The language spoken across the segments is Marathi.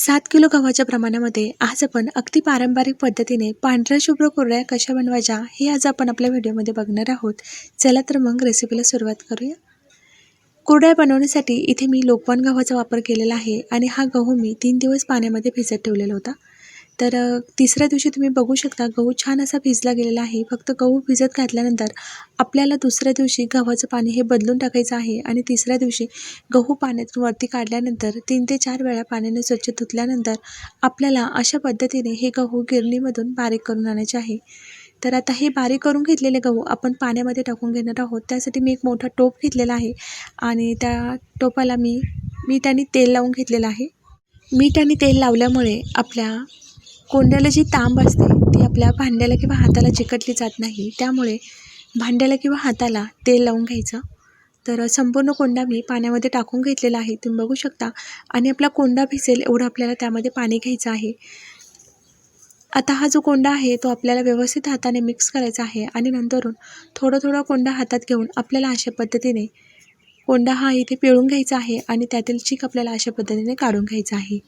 सात किलो गव्हाच्या प्रमाणामध्ये आज आपण अगदी पारंपरिक पद्धतीने पांढऱ्या शुभ्र कुरड्या कशा बनवायच्या हे आज आपण आपल्या व्हिडिओमध्ये बघणार आहोत. चला तर मग रेसिपीला सुरुवात करूया. कुरड्या बनवण्यासाठी इथे मी लोकवन गव्हाचा वापर केलेला आहे आणि हा गहू मी तीन दिवस पाण्यामध्ये भिजत ठेवलेला होता. तर तिसऱ्या दिवशी तुम्ही बघू शकता गहू छान असा भिजला गेलेला आहे. फक्त गहू भिजत घातल्यानंतर आपल्याला दुसऱ्या दिवशी गव्हाचं पाणी हे बदलून टाकायचं आहे आणि तिसऱ्या दिवशी गहू पाण्यातून वरती काढल्यानंतर तीन ते चार वेळा पाण्याने स्वच्छ धुतल्यानंतर आपल्याला अशा पद्धतीने हे गहू गिरणीमधून बारीक करून आणायचे आहे. तर आता हे बारीक करून घेतलेले गहू आपण पाण्यामध्ये टाकून घेणार आहोत. त्यासाठी मी एक मोठा टोप घेतलेला आहे आणि त्या टोपाला मी मीठ आणि तेल लावून घेतलेलं आहे. मीठ आणि तेल लावल्यामुळे आपल्या कोंड्याला जी तांब असते ती आपल्या भांड्याला किंवा हाताला चिकटली जात नाही. त्यामुळे भांड्याला किंवा हाताला तेल लावून घ्यायचं. तर संपूर्ण कोंडा मी पाण्यामध्ये टाकून घेतलेला आहे. तुम्ही बघू शकता. आणि आपला कोंडा भिजेल एवढं आपल्याला त्यामध्ये पाणी घ्यायचं आहे. आता हा जो कोंडा आहे तो आपल्याला व्यवस्थित हाताने मिक्स करायचा आहे. आणि नंतरून थोडं थोडं कोंडा हातात घेऊन आपल्याला अशा पद्धतीने कोंडा हा इथे पिळून घ्यायचा आहे. आणि त्यातील चीक आपल्याला अशा पद्धतीने काढून घ्यायचा आहे.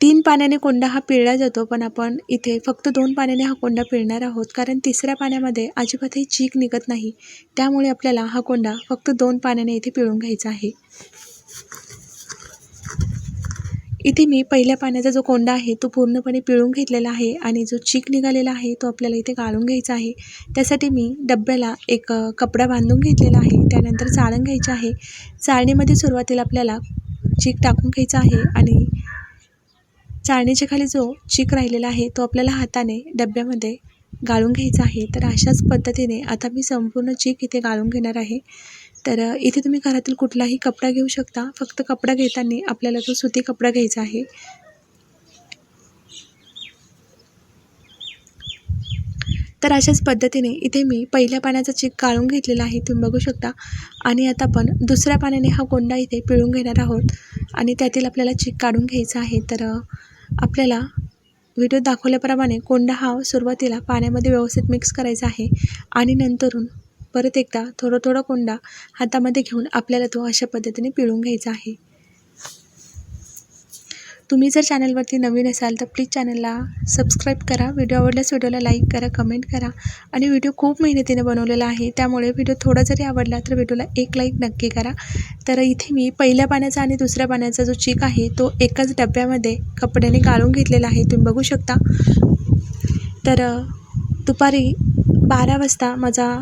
तीन पाण्याने कोंडा हा पिळला जातो पण आपण इथे फक्त दोन पाण्याने हा कोंडा पिळणार आहोत कारण तिसऱ्या पाण्यामध्ये अजिबातही चीक निघत नाही. त्यामुळे आपल्याला हा कोंडा फक्त दोन पाण्याने इथे पिळून घ्यायचा आहे. इथे मी पहिल्या पाण्याचा जो कोंडा आहे तो पूर्णपणे पिळून घेतलेला आहे आणि जो चीक निघालेला आहे तो आपल्याला इथे गाळून घ्यायचा आहे. त्यासाठी मी डब्याला एक कपडा बांधून घेतलेला आहे त्यानंतर चाळण घ्यायची आहे. चाळणीमध्ये सुरुवातीला आपल्याला चीक टाकून घ्यायचा आहे आणि चाळणीच्या खाली जो चीक राहिलेला आहे तो आपल्याला हाताने डब्यामध्ये गाळून घ्यायचा आहे. तर अशाच पद्धतीने आता मी संपूर्ण चीक इथे गाळून घेणार आहे. तर इथे तुम्ही घरातील कुठलाही कपडा घेऊ शकता. फक्त कपडा घेताना आपल्याला तो सुती कपडा घ्यायचा आहे. तर अशाच पद्धतीने इथे मी पहिल्या पाण्याचा चीक गाळून घेतलेला आहे. तुम्ही बघू शकता. आणि आता आपण दुसऱ्या पाण्याने हा कोंडा इथे पिळून घेणार आहोत. आणि त्यातील आपल्याला चीक काढून घ्यायचा आहे. तर आपल्याला व्हिडिओ दाखवल्याप्रमाणे कोंडा हा सुरुवातीला पाण्यामध्ये व्यवस्थित मिक्स करायचा आहे आणि नंतरून परत एकदा थोडं थोडं कोंडा हातामध्ये घेऊन आपल्याला तो अशा पद्धतीने पिळून घ्यायचा आहे. तुम्ही जर चॅनलवरती नवीन असाल तर प्लीज चॅनलला सबस्क्राईब करा. व्हिडिओ आवडल्यास व्हिडिओला लाईक करा कमेंट करा. आणि व्हिडिओ खूप मेहनतीने बनवलेला आहे. त्यामुळे व्हिडिओ थोडा जरी आवडला तर व्हिडिओला एक लाईक नक्की करा. तर इथे मी पहिल्या पाण्याचा आणि दुसऱ्या पाण्याचा जो चीक आहे तो एकाच डब्यामध्ये कपड्याने गाळून घेतलेला आहे. तुम्ही बघू शकता. तर दुपारी बारा वाजता माझा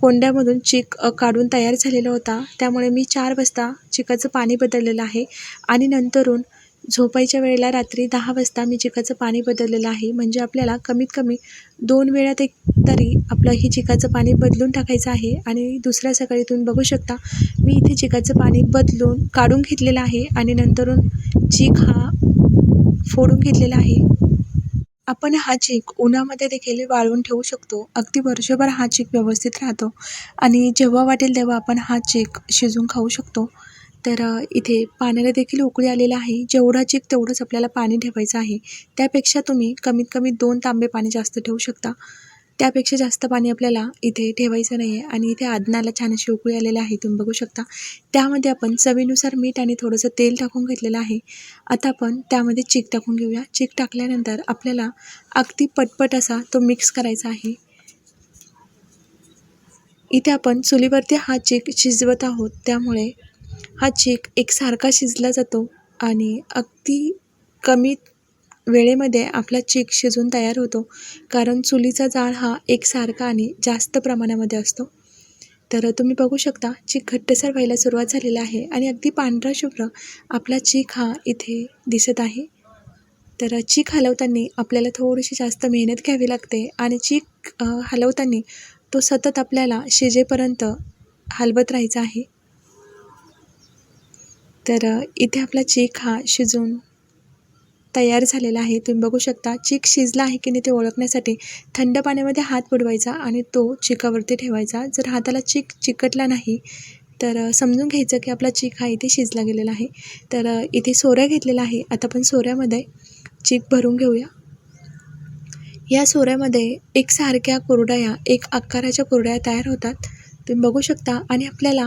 कोंड्यामधून चीक काढून तयार झालेला होता. त्यामुळे मी चार वाजता चिकाचं पाणी बदललेलं आहे. आणि नंतरून झोपायच्या वेळेला रात्री दहा वाजता मी चिकाचं पाणी बदललेलं आहे. म्हणजे आपल्याला कमीत कमी दोन वेळात एक तरी आपलं हे चिकाचं पाणी बदलून टाकायचं आहे. आणि दुसऱ्या सकाळी तुम्ही बघू शकता मी इथे चिकाचं पाणी बदलून काढून घेतलेलं आहे आणि नंतरून चीक हा फोडून घेतलेला आहे. आपण हा चीक उन्हामध्ये देखील वाळवून ठेवू शकतो. अगदी वर्षभर हा चीक व्यवस्थित राहतो. आणि जेव्हा वाटेल तेव्हा आपण हा चीक शिजवून खाऊ शकतो. तर इथे पाण्याला देखील उकळी आलेलं आहे. जेवढा चीक तेवढंच आपल्याला पाणी ठेवायचं आहे. त्यापेक्षा तुम्ही कमीत कमी दोन तांबे पाणी जास्त ठेवू शकता. त्यापेक्षा जास्त पाणी आपल्याला इथे ठेवायचं नाही आहे आणि इथे आदनाला छान अशी उकळी आलेली आहे तुम्ही बघू शकता. त्यामध्ये आपण चवीनुसार मीठ आणि थोडंसं तेल टाकून घेतलेलं आहे. आता आपण त्यामध्ये चीक टाकून घेऊया. चीक टाकल्यानंतर आपल्याला अगदी पटपट असा तो मिक्स करायचा आहे. इथे आपण चुलीवरती हा चीक शिजवत आहोत. त्यामुळे हा चीक एकसारखा शिजला जातो आणि अगदी कमी वेळेमध्ये आपला चीक शिजून तयार होतो. कारण चुलीचा जाळ हा एकसारखा आणि जास्त प्रमाणामध्ये असतो. तर तुम्ही बघू शकता चीक घट्टसर व्हायला सुरुवात झालेला आहे आणि अगदी पांढरा शुभ्र आपला चीक हा इथे दिसत आहे. तर चीक हलवताना आपल्याला थोडीशी जास्त मेहनत घ्यावी लागते आणि चीक हलवताना तो सतत आपल्याला शिजेपर्यंत हलवत राहायचा आहे. तर इथे आपला चीक हा शिजून तयार झालेला आहे. तुम्ही बघू शकता चीक शिजला आहे की नाही ते ओळखण्यासाठी थंड पाण्यामध्ये हात बुडवायचा आणि तो चिकावरती ठेवायचा. जर हाताला चीक चिकटला नाही तर समजून घ्यायचं की आपला चीक हा इथे शिजला गेलेला आहे. तर इथे सोऱ्या घेतलेला आहे. आता आपण सोऱ्यामध्ये चीक भरून घेऊया. या सोऱ्यामध्ये एकसारख्या कुरडया एक आकाराच्या कुरडया तयार होतात. तुम्ही बघू शकता आणि आपल्याला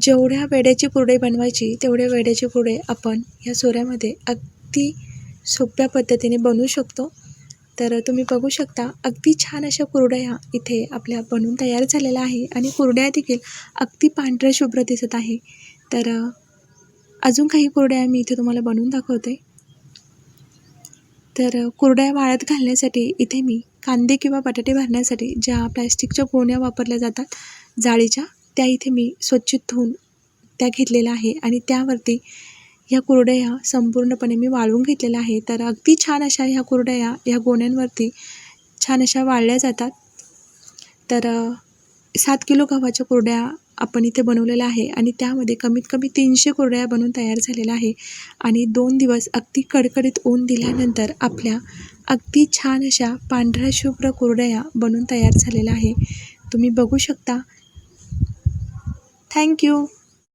जेवढ्या वेड्याची कुरडई बनवायची तेवढ्या वेड्याची पुरडे आपण या सोऱ्यामध्ये अगदी सोप्या पद्धतीने बनवू शकतो. तर तुम्ही बघू शकता अगदी छान अशा कुरड्या इथे आपल्या बनवून तयार झालेल्या आहे आणि कुरड्या देखील अगदी पांढऱ्या शुभ्र दिसत आहे. तर अजून काही कुरड्या मी इथे तुम्हाला बनवून दाखवते. तर कुरड्या वाळत घालण्यासाठी इथे मी कांदे किंवा बटाटे भरण्यासाठी ज्या प्लॅस्टिकच्या गोण्या वापरल्या जातात जाळीच्या त्या इथे मी स्वच्छ धुवून त्या घेतलेल्या आहे आणि त्यावरती ह्या कुरडया संपूर्णपणे मी वाळवून घेतलेल्या आहे. तर अगदी छान अशा ह्या कुरडया ह्या गोण्यांवरती छान अशा वाळल्या जातात. तर सात किलो गव्हाच्या कुरड्या आपण इथे बनवलेल्या आहे आणि त्यामध्ये कमीत कमी तीनशे कुरड्या बनवून तयार झालेल्या आहे आणि दोन दिवस अगदी कडकडीत ऊन दिल्यानंतर आपल्या अगदी छान अशा पांढऱ्या शुभ्र कुरडया बनवून तयार झालेल्या आहे. तुम्ही बघू शकता Thank you.